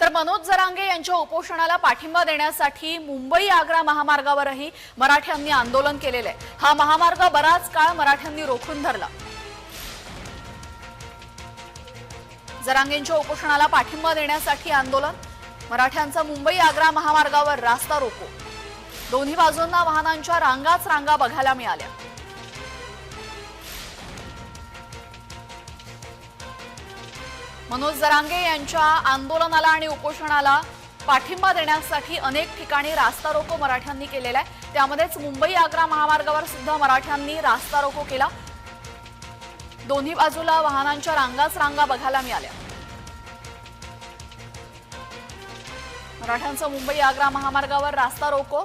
तर मनोज जरांगे यांच्या उपोषणाला पाठिंबा देण्यासाठी मुंबई आग्रा महामार्गावरही मराठ्यांनी आंदोलन केलेलं आहे. हा महामार्ग बराच काळ मराठ्यांनी रोखून धरला. जरांगेंच्या उपोषणाला पाठिंबा देण्यासाठी आंदोलन मराठ्यांचा मुंबई आग्रा महामार्गावर रास्ता रोको. दोन्ही बाजूंना वाहनांच्या रांगाच रांगा बघायला मिळाल्या. मनोज जरांगे यांच्या आंदोलनाला आणि उपोषणाला पाठिंबा देण्यासाठी अनेक ठिकाणी रास्ता रोको मराठ्यांनी केलेला आहे. त्यामध्येच मुंबई आग्रा महामार्गावर सुद्धा मराठ्यांनी रास्ता रोको केला. दोन्ही बाजूला वाहनांच्या रांगाच रांगा बघायला मिळाल्या. मराठ्यांचा मुंबई आग्रा महामार्गावर रास्ता रोको.